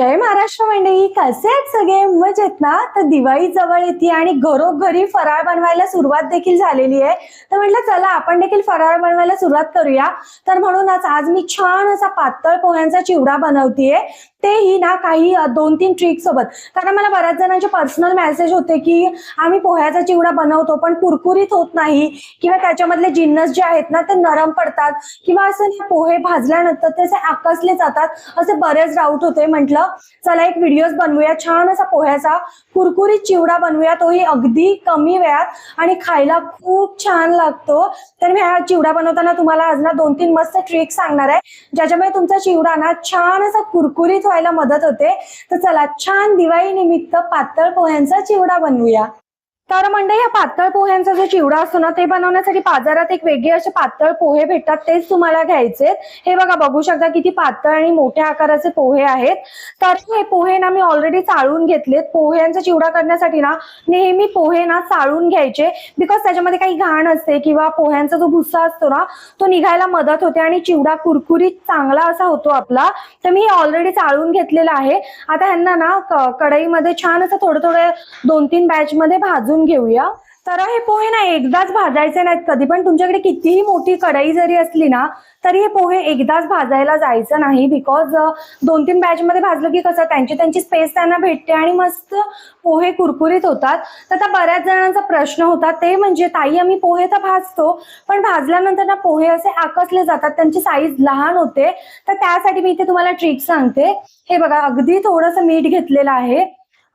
जय महाराष्ट्र मंडळी कसे आहेत सगळे? मजेत ना? तर दिवाळी जवळ येते आणि घरोघरी फराळ बनवायला सुरुवात देखील झालेली आहे. तर म्हटलं चला आपण देखील फराळ बनवायला सुरुवात करूया. तर म्हणूनच आज मी छान असा पातळ पोह्यांचा चिवडा बनवतीये. तेही ना काही दोन तीन ट्रिक सोबत. कारण मला बऱ्याच जणांचे पर्सनल मेसेज होते की आम्ही पोह्याचा चिवडा बनवतो पण कुरकुरीत होत नाही. किंवा त्याच्यामधले जिन्नस जे आहेत ना ते नरम पडतात. किंवा असं नाही, पोहे भाजल्यानंतर ते असे आकसले जातात. असे बरेच डाऊट होते. म्हटलं चला एक व्हिडिओज बनवूया. छान असा पोह्याचा कुरकुरीत चिवडा बनवूया. तोही अगदी कमी वेळात आणि खायला खूप छान लागतो. तर मी हा चिवडा बनवताना तुम्हाला आज ना दोन तीन मस्त ट्रिक सांगणार आहे. ज्याच्यामुळे तुमचा चिवडा ना छान असा कुरकुरीत व्हायला मदत होते. तर चला छान दिवाळी निमित्त पातळ पोह्यांचा चिवडा बनवूया. तर म्हणजे या पातळ पोह्यांचा जो चिवडा असतो ना ते बनवण्यासाठी बाजारात एक वेगळे असे पातळ पोहे भेटतात तेच तुम्हाला घ्यायचे हे बघा बघू शकता किती पातळ आणि मोठ्या आकाराचे पोहे आहेत. तर हे पोहे ना मी ऑलरेडी चाळून घेतलेत. पोह्यांचा चिवडा करण्यासाठी ना नेहमी पोहे ना चाळून घ्यायचे. बिकॉज त्याच्यामध्ये काही घाण असते किंवा पोह्यांचा जो भुस्सा असतो ना तो निघायला मदत होते आणि चिवडा कुरकुरीत चांगला असा होतो आपला. तर मी ऑलरेडी चाळून घेतलेला आहे. आता ह्यांना ना कढईमध्ये छान असं थोडं थोडं दोन तीन बॅच मध्ये भाजून घेऊया. तर हे पोहे ना एकदाच भाजायचे नाहीत कधी. पण तुमच्याकडे कितीही मोठी कढई जरी असली ना तरी हे पोहे एकदाच भाजायला जायचं नाही. बिकॉज दोन तीन बॅचमध्ये भाजलं की कसं त्यांची त्यांची स्पेस त्यांना भेटते आणि मस्त पोहे कुरकुरीत होतात. तर आता बऱ्याच जणांचा प्रश्न होता. ते म्हणजे ताई आम्ही पोहे तर भाजतो पण भाजल्यानंतर ना पोहे असे आकसले जातात. त्यांची साईज लहान होते. तर त्यासाठी मी इथे तुम्हाला ट्रिक सांगते. हे बघा अगदी थोडंसं मीठ घेतलेलं आहे.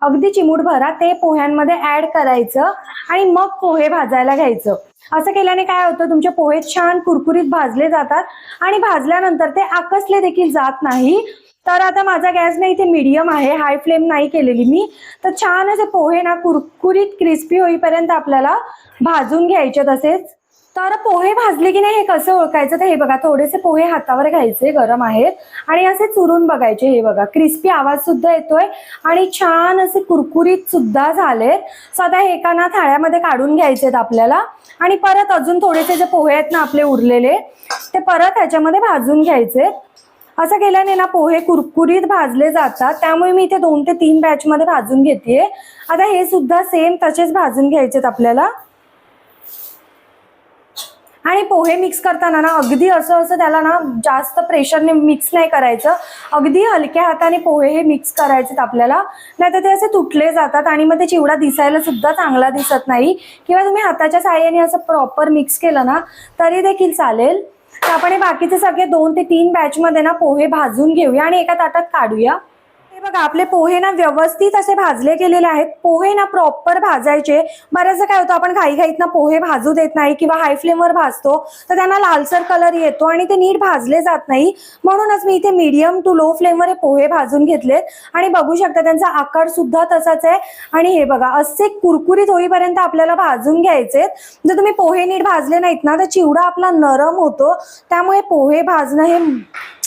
अगदी चिमूट भरा ते पोह्यांमध्ये ऍड करायचं आणि मग पोहे भाजायला घ्यायचं. असं केल्याने काय होतं तुमचे पोहे छान कुरकुरीत भाजले जातात आणि भाजल्यानंतर ते आकसले देखील जात नाही. तर आता माझा गॅस ना इथे मीडियम आहे हाय फ्लेम नाही केलेली मी. तर छान असे पोहे ना कुरकुरीत क्रिस्पी होईपर्यंत आपल्याला भाजून घ्यायचे तसेच. तर पोहे भाजले की नाही हे कसं ओळखायचं? तर हे बघा थोडेसे पोहे हातावर घ्यायचे गरम आहेत. आणि असे चुरून बघायचे हे बघा. क्रिस्पी आवाज सुद्धा येतोय आणि छान असे कुरकुरीत सुद्धा झालेत. सो आता हे एका ना थाळ्यामध्ये काढून घ्यायचेत आपल्याला. आणि परत अजून थोडेसे जे पोहे आहेत ना आपले उरलेले ते परत ह्याच्यामध्ये भाजून घ्यायचे असं केल्याने ना पोहे कुरकुरीत भाजले जातात. त्यामुळे मी इथे दोन ते तीन बॅच मध्ये भाजून घेते आता हे सुद्धा सेम तसेच भाजून घ्यायचेत आपल्याला. आणि पोहे मिक्स करताना ना अगदी असं असं त्याला ना जास्त प्रेशरने मिक्स नाही करायचं. अगदी हलक्या हाताने पोहे हे मिक्स करायचेत आपल्याला. नाहीतर ते असे तुटले जातात आणि मग ते चिवडा दिसायला सुद्धा चांगला दिसत नाही. किंवा तुम्ही हाताच्या साह्याने असं प्रॉपर मिक्स केलं ना तरी देखील चालेल. तर आपण हे बाकीचे सगळे दोन ते तीन बॅचमध्ये ना पोहे भाजून घेऊया आणि एका ताटात काढूया. बघा आपले पोहे ना व्यवस्थित असे भाजले गेलेले आहेत. पोहे ना प्रॉपर भाजायचे. बऱ्याचदा काय होतं आपण घाईघाईत ना पोहे भाजू देत नाही किंवा हाय फ्लेमवर भाजतो तर त्यांना लालसर कलर येतो आणि ते नीट भाजले जात नाही. म्हणूनच मी इथे मीडियम टू लो फ्लेमवर हे पोहे भाजून घेतलेत. आणि बघू शकता त्यांचा आकार सुद्धा तसाच आहे. आणि हे बघा असे कुरकुरीत होईपर्यंत आपल्याला भाजून घ्यायचे जर तुम्ही पोहे नीट भाजले नाहीत ना तर चिवडा आपला नरम होतो. त्यामुळे पोहे भाजणं हे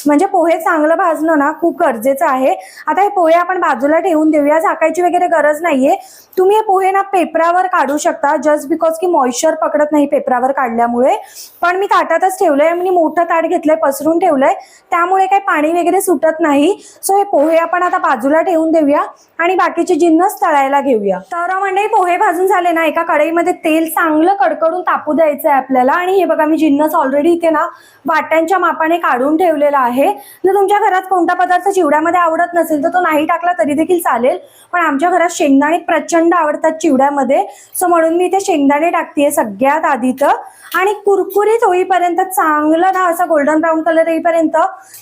म्हणजे पोहे चांगलं भाजणं ना खूप गरजेचं आहे. आता हे पोहे आपण बाजूला ठेवून देऊया. झाकायची वगैरे गरज नाहीये. तुम्ही हे पोहे ना पेपरावर काढू शकता. जस्ट बिकॉज की मॉइश्चर पकडत नाही पेपरावर काढल्यामुळे. पण मी ताटातच ठेवलंय. मी मोठं ताट घेतलंय पसरून ठेवलंय. त्यामुळे काही पाणी वगैरे सुटत नाही. सो हे पोहे आपण आता बाजूला ठेवून देऊया. आणि बाकीचे जिन्नस तळायला घेऊया. तर म्हणजे पोहे भाजून झाले ना एका कढईमध्ये तेल चांगलं कडकडून तापू द्यायचं आहे आपल्याला. आणि हे बघा मी जिन्नस ऑलरेडी इथे ना वाट्यांच्या मापाने काढून ठेवलेला आहे. जर तुमच्या घरात कोणता पदार्थ चिवड्यामध्ये आवडत नसेल तर तो नाही टाकला तरी देखील चालेल. पण आमच्या घरात शेंगदाणे प्रचंड आवडतात चिवड्यामध्ये. सो म्हणून मी इथे शेंगदाणे टाकतेय सगळ्यात आधी तर. आणि कुरकुरीत होईपर्यंत चांगलं ना असा गोल्डन ब्राऊन कलर येईपर्यंत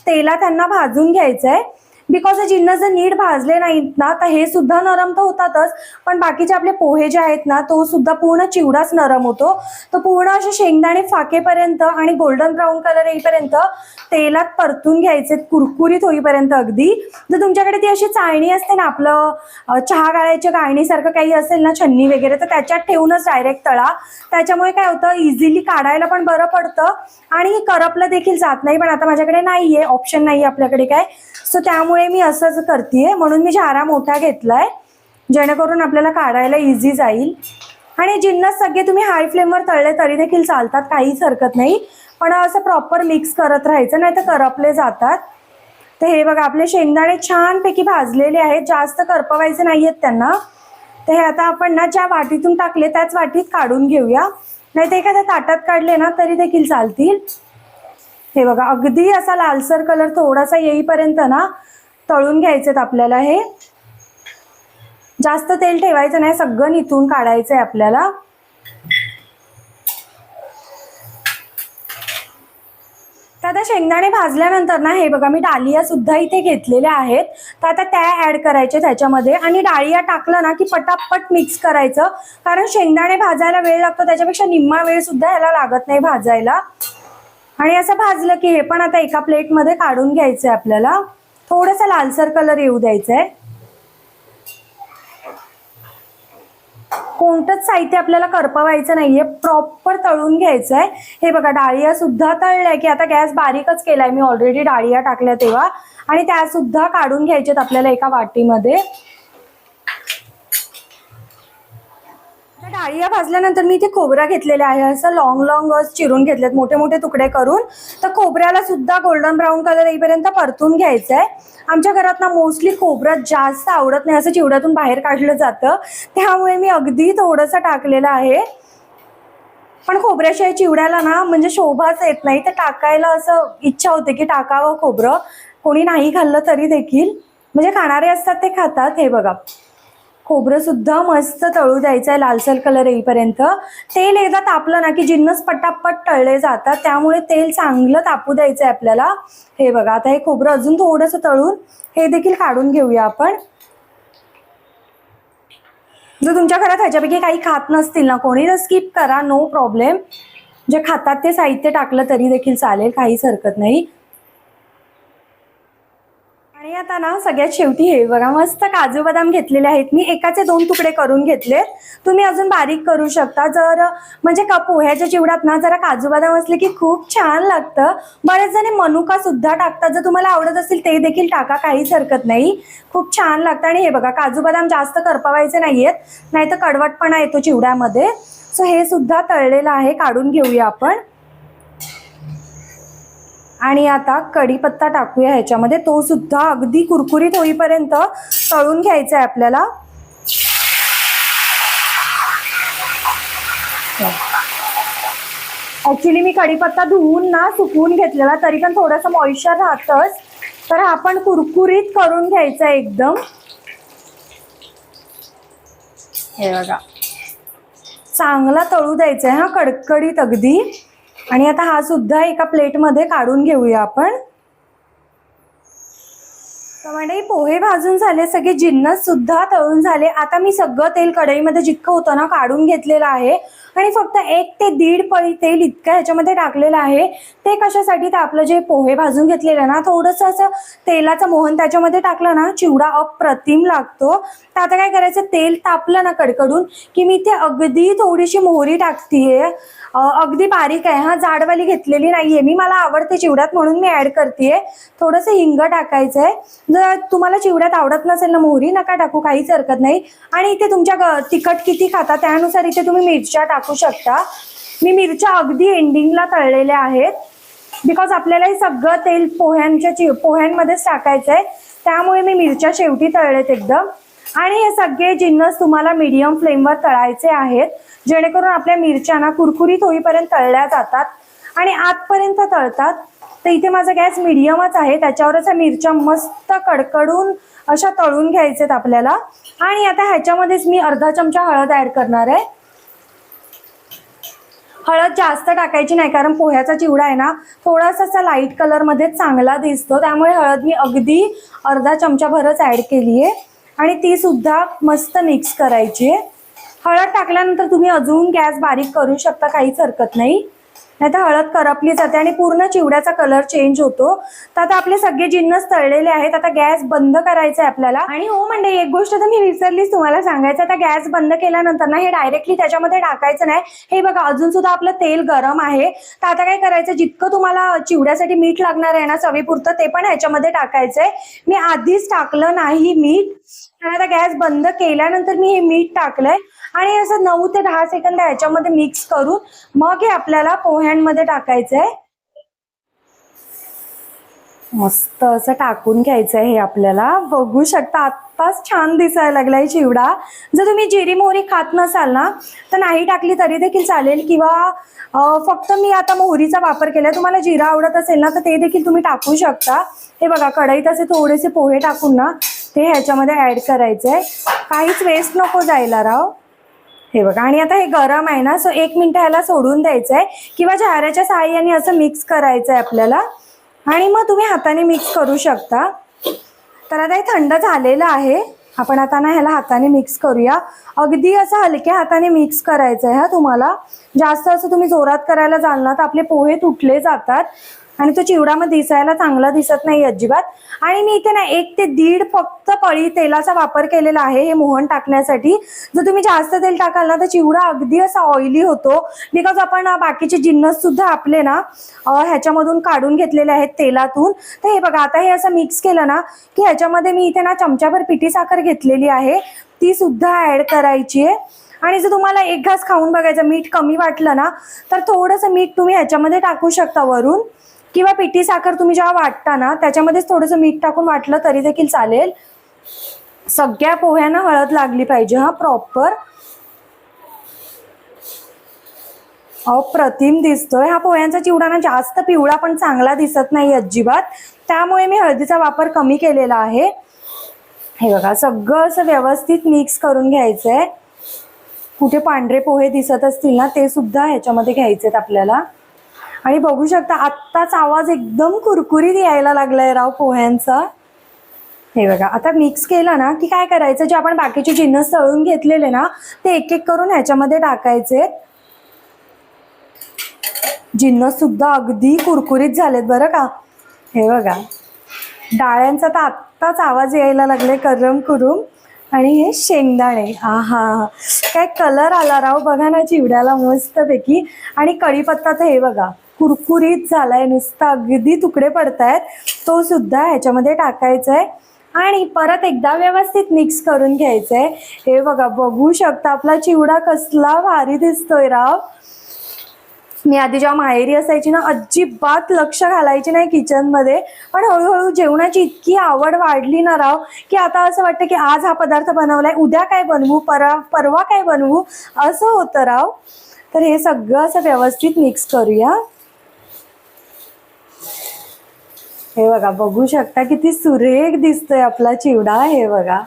तेला त्यांना भाजून घ्यायचंय. बिकॉज हे जिन्नस जर नीट भाजले नाहीत ना तर हे सुद्धा नरम तर होतातच पण बाकीचे आपले पोहे जे आहेत ना तो सुद्धा पूर्ण चिवडाच नरम होतो. तो पूर्ण असे शेंगदाणे फाकेपर्यंत आणि गोल्डन ब्राऊन कलर येईपर्यंत तेलात परतून घ्यायचे कुरकुरीत होईपर्यंत अगदी. जर तुमच्याकडे ती अशी चाळणी असते ना आपलं चहा गाळायच्या गाळणीसारखं काही असेल ना छन्नी वगैरे तर त्याच्यात ठेवूनच डायरेक्ट तळा. त्याच्यामुळे काय होतं इझिली काढायला पण बरं पडतं आणि करपलं देखील जात नाही पण आता माझ्याकडे नाहीये ऑप्शन नाही आपल्याकडे काय. सो त्यामुळे मी असंच करते म्हणून मी झारा मोठा घेतलाय. जेणेकरून आपल्याला काढायला इझी जाईल. आणि जिन्नस सगळे तुम्ही हाय फ्लेमवर तळले तरी देखील चालतात. काहीच हरकत नाही. पण असं प्रॉपर मिक्स करत राहायचं. नाही तर करपले जातात. तर हे बघा आपले शेंगदाणे छानपैकी भाजलेले आहेत. जास्त करपवायचे नाहीयेत त्यांना. तर हे आता आपण ना ज्या वाटीतून टाकले त्याच वाटीत काढून घेऊया. नाही तर एखाद्या ताटात काढले ना तरी देखील चालतील. हे बघा अगदी असा लालसर कलर थोडासा येईपर्यंत ना तळून घ्यायचेत आपल्याला हे. जास्त तेल ठेवायचं नाही सगळं निथून काढायचं आहे आपल्याला. तर आता शेंगदाणे भाजल्यानंतर ना हे बघा मी डालिया सुद्धा इथे घेतलेल्या आहेत. तर आता त्या ऍड करायच्या त्याच्यामध्ये. आणि डाळिया टाकलं ना की पटापट मिक्स करायचं. कारण शेंगदाणे भाजायला वेळ लागतो त्याच्यापेक्षा निम्मा वेळ सुद्धा ह्याला लागत नाही भाजायला. आणि असं भाजलं की हे पण आता एका प्लेटमध्ये काढून घ्यायचंय आपल्याला. थोडासा लालसर कलर येऊ द्यायचंय. कोणतंच साहित्य आपल्याला करपवायचं नाहीये प्रॉपर तळून घ्यायचंय. हे बघा डाळिया सुद्धा तळल्या की आता गॅस बारीकच केलाय. मी ऑलरेडी डाळिया टाकल्या तेव्हा. आणि त्या सुद्धा काढून घ्यायच्यात आपल्याला एका वाटीमध्ये. डाळिया भाजल्यानंतर मी इथे खोबरा घेतलेला आहे. असं लॉंग लॉंग चिरून घेतलेत. मोठे मोठे तुकडे करून. तर खोबऱ्याला सुद्धा गोल्डन ब्राऊन कलर येईपर्यंत परतून घ्यायचं आहे आमच्या घरात ना मोस्टली खोबरं जास्त आवडत नाही असं चिवड्यातून बाहेर काढलं जातं. त्यामुळे मी अगदी थोडंसं टाकलेलं आहे. पण खोबऱ्याशिवाय चिवड्याला ना म्हणजे शोभाच येत नाही. तर टाकायला असं इच्छा होते की टाकावं खोबरं. कोणी नाही खाल्लं तरी देखील. म्हणजे खाणारे असतात ते खातात. हे बघा. खोबरं सुद्धा मस्त तळू द्यायचं आहे लालसर कलर येईपर्यंत. तेल एकदा तापलं ना की जिन्नस पटापट तळले जातात. त्यामुळे तेल चांगलं तापू द्यायचं आहे आपल्याला. हे बघा आता हे खोबरं अजून थोडंसं तळून हे देखील काढून घेऊया आपण. जर तुमच्या घरात ह्याच्यापैकी काही खात नसतील ना कोणी तर स्किप करा नो प्रॉब्लेम जे खातात ते साहित्य टाकलं तरी देखील चालेल काहीच हरकत नाही. आता ना सगळ्यात शेवटी हे बघा मस्त काजू बदाम घेतलेले आहेत. मी एकाचे दोन तुकडे करून घेतले. तुम्ही अजून बारीक करू शकता. जर म्हणजे का पोह्याच्या चिवडात ना जरा काजू बदाम असले की खूप छान लागतं. बरेच जणी मनुका सुद्धा टाकतात. जर तुम्हाला आवडत असेल ते देखील टाका काहीच हरकत नाही. खूप छान लागतं. आणि हे बघा काजू बदाम जास्त करपवायचे नाहीयेत. नाही तर कडवटपणा येतो चिवड्यामध्ये. सो हे सुद्धा तळलेलं आहे. काढून घेऊया आपण. आणि आता कढीपत्ता टाकूया ह्याच्यामध्ये. तो सुद्धा अगदी कुरकुरीत होईपर्यंत तळून घ्यायचा आहे आपल्याला. ऍक्च्युली मी कढीपत्ता धुवून ना सुकवून घेतलेला तरी पण थोडंसं मॉइश्चर राहतच. तर हा आपण कुरकुरीत करून घ्यायचा आहे एकदम. हे बघा. चांगला तळू द्यायचा आहे हा कडकडीत अगदी. आणि आता हा सुद्धा एका प्लेटमध्ये काढून घेऊया आपण. तर पोहे भाजून झाले सगळे जिन्नस सुद्धा तळून झाले. आता मी सगळं तेल कढईमध्ये जितकं होतं ना काढून घेतलेलं आहे. आणि फक्त एक ते दीड पळी तेल इतकं ह्याच्यामध्ये टाकलेलं आहे. ते कशासाठी? तर आपलं जे पोहे भाजून घेतलेलं ना थोडंसं असं तेलाचं मोहन त्याच्यामध्ये टाकलं ना चिवडा अप्रतिम लागतो. तर आता काय करायचं? तेल तापलं ना कडकडून की मी ते अगदी थोडीशी मोहरी टाकतीये. अगदी बारीक आहे. हा जाडवाली घेतलेली नाहीये. मी मला आवडते चिवड्यात म्हणून मी ऍड करते थोडंसं हिंग टाकायचं आहे जर तुम्हाला चिवड्यात आवडत नसेल ना मोहरी नका टाकू. काहीच हरकत नाही. आणि इथे तुमच्या तिखट किती खाता त्यानुसार इथे तुम्ही मिरच्या टाकू टाकू शकता. मी मिरच्या अगदी एंडिंगला तळलेल्या आहेत. बिकॉज आपल्याला हे सगळं तेल पोह्यांच्या पोह्यांमध्येच टाकायचं आहे त्यामुळे मी मिरच्या शेवटी तळलेत एकदम. आणि हे सगळे जिन्नस तुम्हाला मीडियम फ्लेमवर तळायचे आहेत. जेणेकरून आपल्या मिरच्या ना कुरकुरीत होईपर्यंत तळल्या जातात. आणि आतपर्यंत तळतात. तर इथे माझा गॅस मिडियमच आहे. त्याच्यावरच ह्या मिरच्या मस्त कडकडून अशा तळून घ्यायचेत आपल्याला. आणि आता ह्याच्यामध्येच मी अर्धा चमचा हळद ऍड करणार आहे. हळद जास्त टाकायची नाही कारण पोह्याचा चिवडा आहे ना थोडासा असा लाइट कलरमध्ये चांगला दिसतो. त्यामुळे हळद मी अगदी अर्धा चमचाभरच ॲड केली आहे आणि ती सुद्धा मस्त मिक्स करायची आहे. हळद टाकल्यानंतर तुम्ही अजून गॅस बारीक करू शकता काहीच हरकत नाही. नाही तर हळद करपली जाते आणि पूर्ण चिवड्याचा कलर चेंज होतो. तर आता आपले सगळे जिन्नस तळलेले आहेत. आता गॅस बंद करायचा आहे आपल्याला. आणि हो म्हणजे एक गोष्ट तर मी विसरलीच तुम्हाला सांगायचं. आता गॅस बंद केल्यानंतर ना हे डायरेक्टली त्याच्यामध्ये टाकायचं नाही. हे बघा अजून सुद्धा आपलं तेल गरम आहे. तर आता काय करायचं? जितकं तुम्हाला चिवड्यासाठी मीठ लागणार आहे ना चवीपुरतं ते पण ह्याच्यामध्ये टाकायचंय. मी आधीच टाकलं नाही मीठ. आता गॅस बंद केल्यानंतर मी हे मीठ टाकलंय आणि असं नऊ ते दहा सेकंद ह्याच्यामध्ये मिक्स करून मग हे आपल्याला पोह्यांमध्ये टाकायचंय. मस्त असं टाकून घ्यायचं हे आपल्याला. बघू शकता आत्ताच छान दिसायला लागलाय चिवडा. जर तुम्ही जिरी मोहरी खात नसाल ना तर नाही टाकली तरी देखील चालेल किंवा फक्त मी आता मोहरीचा वापर केलाय. तुम्हाला जिरा आवडत असेल ना तर ते देखील तुम्ही टाकू शकता. हे बघा कढईत असे थोडेसे पोहे टाकून ना ते ह्याच्यामध्ये ऍड करायचं आहे काहीच वेस्ट नको जायला राव. हे बघा आणि आता हे गरम आहे ना सो एक मिनटं ह्याला सोडून द्यायचं आहे किंवा झाऱ्याच्या सहाय्याने असं मिक्स करायचं आहे आपल्याला. आणि मग तुम्ही हाताने मिक्स करू शकता. तर आता हे थंड झालेलं आहे. आपण आता ना ह्याला हाताने मिक्स करूया. अगदी असं हलक्या हाताने मिक्स करायचं आहे हा तुम्हाला. जास्त असं तुम्ही जोरात करायला जाल ना तर आपले पोहे तुटले जातात. आणि तो चिवडा मग दिसायला चांगला दिसत नाही अजिबात. आणि मी इथे ना एक ते दीड फक्त पळी तेलाचा वापर केलेला आहे हे मोहन टाकण्यासाठी. जर तुम्ही जास्त तेल टाकाल ना तर चिवडा अगदी असा ऑइली होतो. बिकॉज आपण बाकीचे जिन्नस सुद्धा आपले ना ह्याच्यामधून काढून घेतलेले आहेत तेलातून. तर हे बघा आता हे असं मिक्स केलं ना की ह्याच्यामध्ये मी इथे ना चमच्याभर पिठी साखर घेतलेली आहे. ती सुद्धा ऍड करायची आहे. आणि जर तुम्हाला एक घास खाऊन बघायचं मीठ कमी वाटलं ना तर थोडंसं मीठ तुम्ही ह्याच्यामध्ये टाकू शकता वरून. किंवा पिठी साखर तुम्ही जेव्हा वाटता ना त्याच्यामध्येच थोडंसं मीठ टाकून वाटलं तरी देखील चालेल. सगळ्या पोह्यांना हळद लागली पाहिजे हा प्रॉपर अप्रतिम दिसतोय. हा पोह्यांचा चिवडा ना जास्त पिवळा पण चांगला दिसत नाही अजिबात. त्यामुळे मी हळदीचा वापर कमी केलेला आहे. हे बघा सगळं असं व्यवस्थित मिक्स करून घ्यायचंय. कुठे पांढरे पोहे दिसत असतील ना ते सुद्धा ह्याच्यामध्ये घ्यायचेत आपल्याला. आणि बघू शकता आत्ताच आवाज एकदम कुरकुरीत यायला लागलाय राव पोह्यांचा. हे बघा आता मिक्स केलं ना की काय करायचं? जे आपण बाकीचे जिन्नस तळून घेतलेले ना ते एक एक करून ह्याच्यामध्ये टाकायचे. जिन्नस सुद्धा अगदी कुरकुरीत झालेत बरं का? हे बघा डाळ्यांचा तर आत्ताच आवाज यायला लागले करम कुरुम. आणि हे शेंगदाणे हा हा काय कलर आला राव? बघा ना चिवड्याला मस्तपैकी. आणि कढीपत्ता तर हे बघा कुरकुरीत झालाय नुसता अगदी तुकडे पडतायत. तो सुद्धा ह्याच्यामध्ये टाकायचा आहे आणि परत एकदा व्यवस्थित मिक्स करून घ्यायचंय. हे बघा बघू शकता आपला चिवडा कसला भारी दिसतोय राव. मी आधी जेव्हा माहेरी असायची ना अजिबात लक्ष घालायची नाही किचनमध्ये. पण हळूहळू जेवणाची इतकी आवड वाढली ना राव की आता असं वाटतं की आज हा पदार्थ बनवलाय उद्या काय बनवू परा परवा काय बनवू? असं होतं राव. तर हे सगळं असं व्यवस्थित मिक्स करूया. हे बघा बघू शकता किती सुरेख दिसतोय आपला चिवडा हे बघा.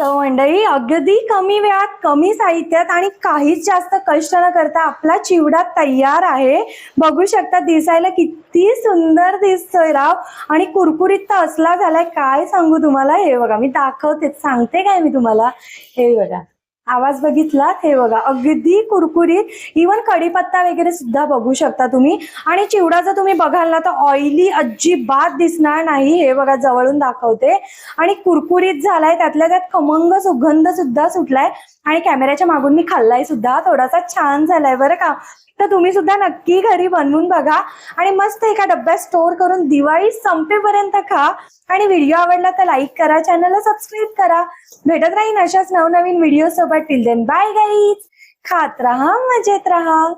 तर मंडळी अगदी कमी वेळात कमी साहित्यात आणि काहीच जास्त कष्ट न करता आपला चिवडा तयार आहे. बघू शकता दिसायला किती सुंदर दिसतोय राव. आणि कुरकुरीत तर असला झालाय काय सांगू तुम्हाला? हे बघा मी दाखवते सांगते काय मी तुम्हाला? हे बघा. आवाज बघितलात हे बघा अगदी कुरकुरीत इवन कढीपत्ता वगैरे सुद्धा बघू शकता तुम्ही. आणि चिवडा जर तुम्ही बघाल ना तर ऑइली अजिबात दिसणार नाही हे बघा जवळून दाखवते. आणि कुरकुरीत झालाय त्यातल्या त्यात खमंग सुगंध सुद्धा सुटलाय. आणि कॅमेऱ्याच्या मागून मी खाल्लाय सुद्धा थोडासा छान झालाय बरं का? तर तुम्ही सुद्धा नक्की घरी बनवून बघा आणि मस्त एका डब्यात स्टोअर करून दिवाळी संपेपर्यंत खा. आणि व्हिडिओ आवडला तर लाईक करा चॅनलला सबस्क्राईब करा. भेटत राहीन अशाच नवनवीन व्हिडिओ सोबत. टिल देन बाय गाईज खात राहा मजेत राहा.